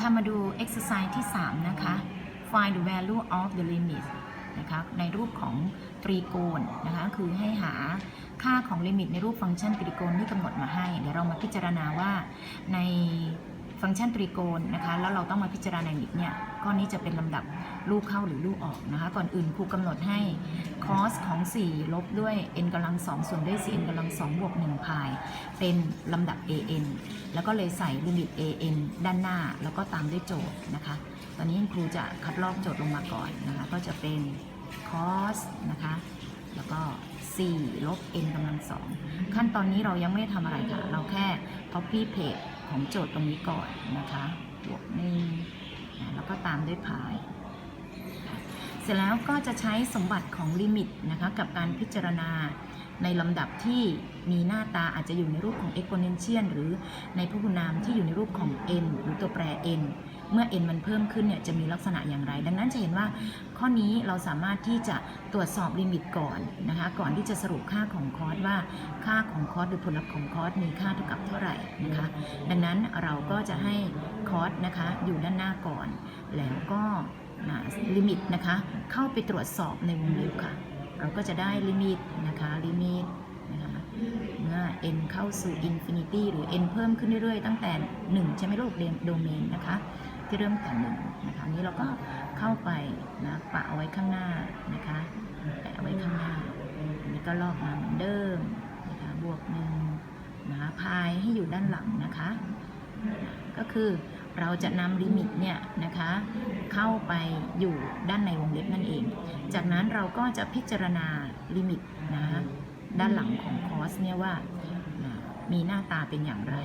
ค่ะมาดู exercise ที่ 3 นะคะ find the value of the limit นะคะ ในรูปของตรีโกณนะคะ คือให้หาค่าของลิมิตในรูปฟังก์ชันตรีโกณที่กำหนดมาให้ เดี๋ยวเรามาพิจารณาว่าในฟังก์ชันตรีโกณนะคะ แล้วเราต้องมาพิจารณาลิมิตเนี่ยข้อนี้จะเป็นลำดับ ลูกเข้าหรือลูกออกนะคะ ก่อนอื่นครูกำหนดให้ cos ของ 4 ลบด้วย n กำลัง 2 ส่วนด้วย 4n กำลัง 2 บวก 1 พาย เป็นลำดับ an แล้วก็เลยใส่ลิมิต an ด้านหน้า แล้วก็ตามด้วยโจทย์นะคะ ตอนนี้ครูจะคัดลอกโจทย์ลงมาก่อนนะคะ ก็จะเป็น cos นะคะ แล้วก็ 4 ลบ n กำลัง 2 ขั้นตอนนี้เรายังไม่ได้ทำอะไรค่ะ เราแค่ copy paste ของโจทย์ตรงนี้ก่อนนะคะ บวกหนึ่งแล้วก็ตามด้วยพาย เสร็จแล้วก็จะใช้สมบัติของลิมิตนะคะกับการพิจารณาในลำดับที่มีหน้าตาอาจจะอยู่ในรูปของ exponential หรือในพหุนามที่อยู่ในรูปของ n หรือตัวแปร n เมื่อ n มันเพิ่มขึ้นเนี่ยจะมีลักษณะอย่างไร ดังนั้นจะเห็นว่าข้อนี้เราสามารถที่จะตรวจสอบลิมิตก่อนนะคะ ก่อนที่จะสรุปค่าของคอสว่าค่าของคอสหรือผลลัพธ์ของคอสมีค่าเท่ากับเท่าไหร่นะคะ ดังนั้นเราก็จะให้คอสนะคะอยู่ด้านหน้าก่อน แล้วก็ ลิมิตนะคะ เข้าไปตรวจสอบในวงเล็บค่ะ เราก็จะได้ลิมิตนะคะลิมิตนะคะเมื่อ n เข้าสู่ infinity หรือ n เพิ่มขึ้นเรื่อยๆ ตั้งแต่ 1 ใช่ไหมลูกโดเมนนะคะที่เริ่มแต่หนึ่งนะคะนี้เราก็เข้าไปนะปะเอาไว้ข้างหน้านะคะแปะเอาไว้ข้างหน้าอันนี้ก็ลอกมาเหมือนเดิมนะคะบวกหนึ่งนะคะพายให้อยู่ด้านหลังนะคะ ก็คือ เราจะนำลิมิตเนี่ยนะคะเข้าไปอยู่ด้านในวงเล็บนั่นเอง จากนั้นเราก็จะพิจารณาลิมิตนะด้านหลังของคอสเนี่ยว่ามีหน้าตาเป็นอย่างไร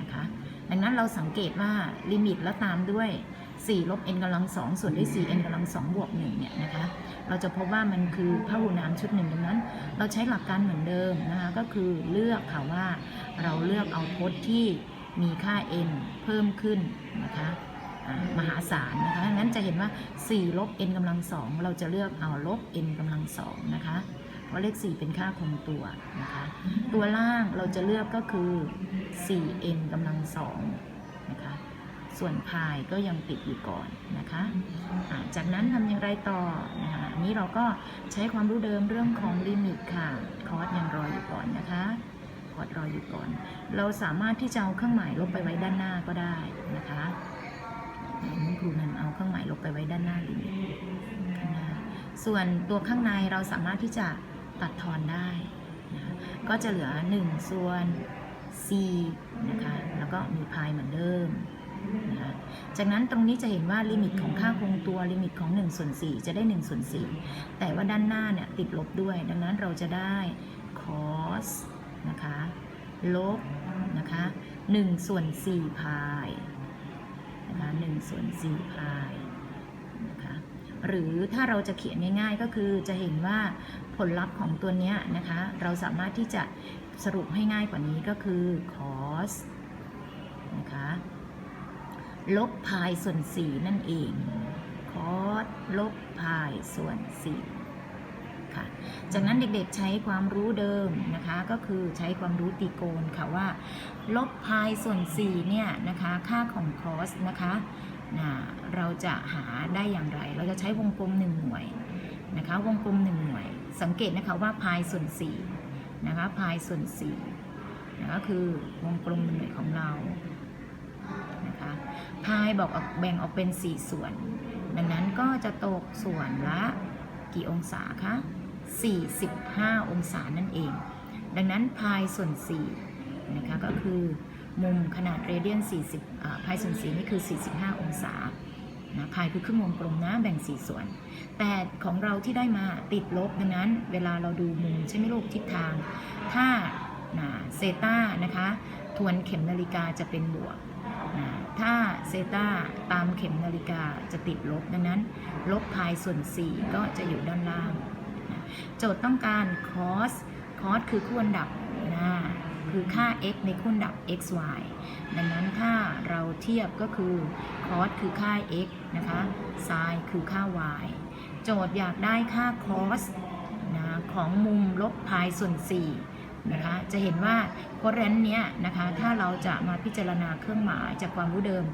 นะคะดังนั้นเราสังเกตว่าลิมิตแล้วตามด้วย 4 ลบ n กำลัง 2 ส่วนด้วย 4n กำลัง 2 บวก 1 เนี่ยนะคะ เราจะพบว่ามันคือพหุนามชุดหนึ่งดังนั้น เราใช้หลักการเหมือนเดิมนะคะ ก็คือเลือกค่ะว่าเราเลือกเอาพจน์ที่ มีค่า n เพิ่มขึ้นนะคะมหาศาลนะคะดังนั้นจะเห็นว่า 4 ลบ n กำลัง2เราจะเลือกเอาลบ n กำลัง2นะคะ เพราะเลข 4 เป็นค่าคงตัวนะคะ ตัวล่างเราจะเลือกก็คือ 4n กำลัง2นะคะ ส่วนพายก็ยังติดอยู่ก่อนนะคะอ่าจากนั้นทำอย่างไรต่อนะคะอันนี้เราก็ใช้ความรู้เดิมเรื่องของลิมิตค่ะ คอร์สยังรออยู่ก่อนนะคะ คอร์สรออยู่ก่อน เราสามารถที่จะเอาเครื่องหมายลบไปไว้ด้านหน้าก็ได้นะคะนี่ครูนันเอาเครื่องหมายลบไปไว้ด้านหน้าลิมิตข้างหน้าส่วนตัวข้างในเราสามารถที่จะตัดทอนได้นะคะก็จะเหลือ 1 ส่วน c นะคะแล้วก็มีพายเหมือนเดิมนะคะจากนั้นตรงนี้จะเห็นว่าลิมิตของค่าคงตัวลิมิตของ1ส่วน4จะได้1ส่วน4แต่ว่าด้านหน้าเนี่ยติดลบด้วย ดังนั้นเราจะได้ cos นะคะ ลบนะคะ1ส่วน4พายนะคะ1ส่วน4พายนะคะหรือถ้าเราจะเขียนง่ายๆก็คือจะเห็นว่าผลลัพธ์ของตัวเนี้ยนะคะ เราสามารถที่จะสรุปให้ง่ายกว่านี้ก็คือ cos นะคะลบพายส่วน4นั่นเอง cos ลบพายส่วน4 ค่ะ จากนั้นเด็กๆใช้ความรู้เดิมนะคะ ก็คือใช้ความรู้ตีโกณค่ะว่า ลบพายส่วน 4 เนี่ยนะคะ ค่าของ cos นะคะนะเราจะหาได้อย่างไร เราจะใช้วงกลม 1 หน่วยนะคะ วงกลม 1 หน่วย สังเกตนะคะว่าพายส่วน4นะคะ พายส่วน4นะก็คือวงกลมหนึ่งหน่วยของเรานะคะพายบอกออกแบ่งออกเป็น 4 ส่วน ดังนั้นก็จะตกส่วนละกี่องศาคะ 45 องศานั่นเอง ดังนั้นพายส่วน4นะคะก็คือมุมขนาดเรเดียน 40พายส่วน4นี่คือ 45 องศานะพายคือครึ่งวงกลมนะแบ่ง 4 ส่วน แต่ของเราที่ได้มาติดลบดังนั้น เวลาเราดูมุมใช่ไหมลูกทิศทาง ถ้าเซตานะคะทวนเข็มนาฬิกาจะเป็นบวกนะถ้าเซตาตามเข็มนาฬิกาจะติดลบดังนั้น ลบพายส่วน 4 ก็จะอยู่ด้านล่าง โจทย์ต้องการ cos cos คือคู่อันดับนะคือค่า x ในคู่อันดับ x y ดังนั้นถ้าเราเทียบก็คือ cos คือค่า x นะคะ sin คือค่า y โจทย์อยากได้ค่า cos นะของมุมลบพายส่วน 4 นะคะ จะเห็นว่าโคเรนเนี้ยนะคะ ถ้าเราจะมาพิจารณาเครื่องหมายจากความรู้เดิม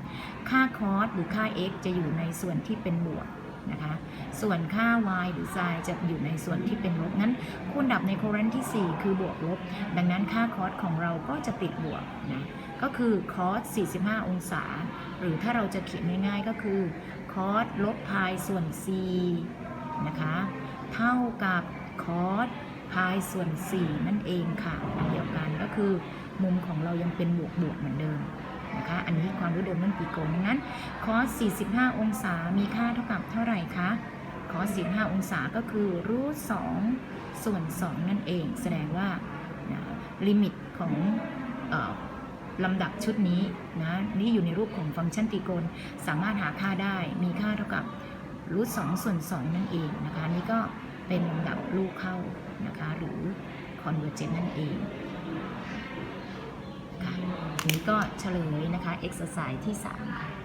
ค่าคอสหรือค่า x จะอยู่ในส่วนที่เป็นบวก นะคะ ส่วนค่า y หรือ sin จะอยู่ในส่วนที่เป็นลบนั้นคูณดับในโคเรนต์ที่ 4 คือบวกลบ ดังนั้นค่าคอสของเราก็จะติดบวกนะก็คือคอส 45 องศา หรือถ้าเราจะเขียนง่ายๆก็คือคอสลบพายส่วน c นะคะเท่ากับคอสพายส่วน 4 นั่นเองค่ะเดียวกันก็คือมุมของเรายังเป็นบวกบวกเหมือนเดิม นะคะ อันนี้ความรู้เดิมเรื่องปีโกนดังนั้นคอส45 องศา มีค่าเท่ากับเท่าไหร่คะคอส45 องศาก็คือรูท2ส่วน 2 นั่นเอง แสดงว่านะลิมิตของออลำดับชุดนี้นะนี่อยู่ในรูปของฟังก์ชันตรีโกณสามารถหาค่าได้มีค่าเท่ากับรูทสองส่วนสองนั่นเองนะคะนี่ก็เป็นลำดับลูกเข้านะคะหรือ convergent นั่นเอง นี้ก็เฉลยนะคะ exercise ที่3ค่ะ